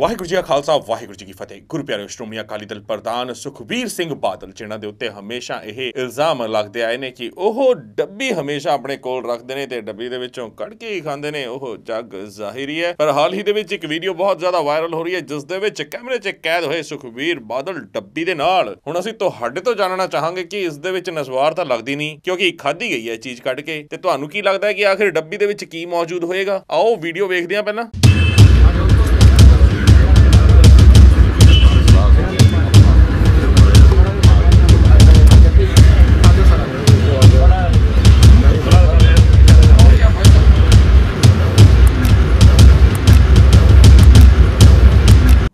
ਵਾਹਿਗੁਰੂ ਜੀ ਕਾ ਖਾਲਸਾ, ਵਾਹਿਗੁਰੂ ਜੀ ਕੀ ਫਤਿਹ। ਗੁਰੂ ਪਿਆਰੇ ਸ਼੍ਰੋਮਣੀ ਅਕਾਲੀ ਦਲ ਪ੍ਰਧਾਨ ਸੁਖਬੀਰ ਸਿੰਘ ਬਾਦਲ, ਜਿਨ੍ਹਾਂ ਦੇ ਉੱਤੇ ਹਮੇਸ਼ਾ ਇਹ ਇਲਜ਼ਾਮ ਲੱਗਦੇ ਆਏ ਨੇ ਕਿ ਉਹ ਡੱਬੀ ਹਮੇਸ਼ਾ ਆਪਣੇ ਕੋਲ ਰੱਖਦੇ ਨੇ ਤੇ ਡੱਬੀ ਦੇ ਵਿੱਚੋਂ ਕੱਢ ਕੇ ਹੀ ਖਾਂਦੇ ਨੇ। ਉਹ ਜੱਗ ਜ਼ਾਹਿਰੀ ਹੈ। ਪਰ ਹਾਲ ਹੀ ਦੇ ਵਿੱਚ ਇੱਕ ਵੀਡੀਓ ਬਹੁਤ ਜ਼ਿਆਦਾ ਵਾਇਰਲ ਹੋ ਰਹੀ ਹੈ, ਜਿਸ ਦੇ ਵਿੱਚ ਕੈਮਰੇ 'ਚ ਕੈਦ ਹੋਏ ਸੁਖਬੀਰ ਬਾਦਲ ਡੱਬੀ ਦੇ ਨਾਲ। ਹੁਣ ਅਸੀਂ ਤੁਹਾਡੇ ਤੋਂ ਜਾਣਨਾ ਚਾਹਾਂਗੇ ਕਿ ਇਸ ਦੇ ਵਿੱਚ ਨਸਵਾਰ ਤਾਂ ਲੱਗਦੀ ਨਹੀਂ, ਕਿਉਂਕਿ ਖਾਧੀ ਗਈ ਹੈ ਚੀਜ਼ ਕੱਢ ਕੇ। ਤੇ ਤੁਹਾਨੂੰ ਕੀ ਲੱਗਦਾ ਹੈ ਕਿ ਆਖਿਰ ਡੱਬੀ ਦੇ ਵਿੱਚ ਕੀ ਮੌਜੂਦ ਹੋਏਗਾ? ਆਓ ਵੀਡੀਓ ਵੇਖਦੇ ਹਾਂ ਪਹਿਲਾਂ।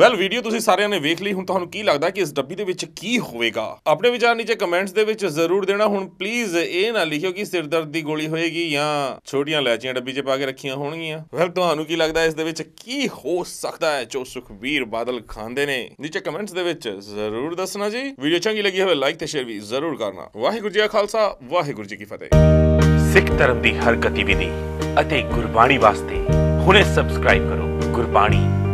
ਵੈਲ ਵੀਡੀਓ ਤੁਸੀਂ ਸਾਰਿਆਂ ਨੇ ਵੇਖ ਲਈ, ਹੁਣ ਤੁਹਾਨੂੰ ਕੀ ਲੱਗਦਾ ਕਿ ਇਸ ਡੱਬੀ ਦੇ ਵਿੱਚ ਕੀ ਹੋਵੇਗਾ? ਆਪਣੇ ਵਿਚਾਰ ਨੀਚੇ ਕਮੈਂਟਸ ਦੇ ਵਿੱਚ ਜ਼ਰੂਰ ਦੇਣਾ। ਹੁਣ ਪਲੀਜ਼ ਇਹ ਨਾ ਲਿਖਿਓ ਕਿ ਸਿਰਦਰਦ ਦੀ ਗੋਲੀ ਹੋਏਗੀ ਜਾਂ ਛੋਟੀਆਂ ਇਲਾਚੀਆਂ ਡੱਬੀ 'ਚ ਪਾ ਕੇ ਰੱਖੀਆਂ ਹੋਣਗੀਆਂ। ਵੈਲ ਤੁਹਾਨੂੰ ਕੀ ਲੱਗਦਾ ਇਸ ਦੇ ਵਿੱਚ ਕੀ ਹੋ ਸਕਦਾ ਹੈ? ਜੋ ਸੁਖਬੀਰ ਬਾਦਲ ਖਾਂਦੇ ਨੇ। ਨੀਚੇ ਕਮੈਂਟਸ ਦੇ ਵਿੱਚ ਜ਼ਰੂਰ ਦੱਸਣਾ ਜੀ। ਵੀਡੀਓ ਚੰਗੀ ਲੱਗੀ ਹੋਵੇ ਲਾਈਕ ਤੇ ਸ਼ੇਅਰ ਵੀ ਜ਼ਰੂਰ ਕਰਨਾ। ਵਾਹਿਗੁਰੂ ਜੀ ਕਾ ਖਾਲਸਾ, ਵਾਹਿਗੁਰੂ ਜੀ ਕੀ ਫਤਿਹ। ਸਿੱਖ ਧਰਮ ਦੀ ਹਰ ਗਤੀਵਿਧੀ ਅਤੇ ਗੁਰਬਾਣੀ ਵਾਸਤੇ ਹੁਣੇ ਸਬਸਕ੍ਰਾਈਬ ਕਰੋ ਗੁਰਬਾਣੀ